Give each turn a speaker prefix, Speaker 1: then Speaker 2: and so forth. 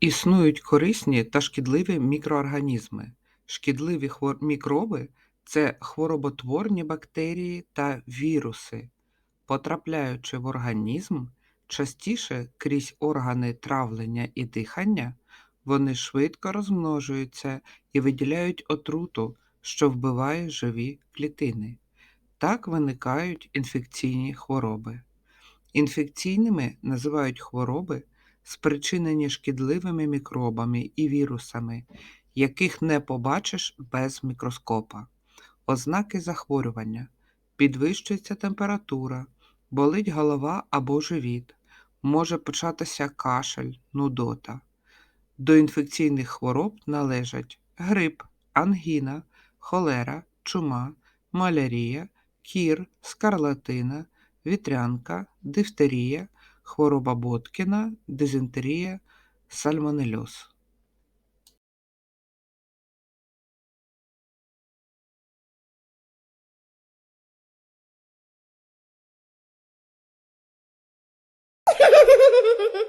Speaker 1: Існують корисні та шкідливі мікроорганізми. Шкідливі хвор- мікроби це хвороботворні бактерії та віруси. Потрапляючи в організм, частіше крізь органи травлення і дихання, вони швидко розмножуються і виділяють отруту, що вбиває живі клітини. Так виникають інфекційні хвороби. Інфекційними називають хвороби, спричинені шкідливими мікробами і вірусами, яких не побачиш без мікроскопа. Ознаки захворювання: підвищується температура, болить голова або живіт, може початися кашель, нудота. До інфекційних хвороб належать грип, ангіна, холера, чума, малярія, кір, скарлатина, вітрянка, дифтерія, хвороба Боткіна, дизентерія, сальмонельоз.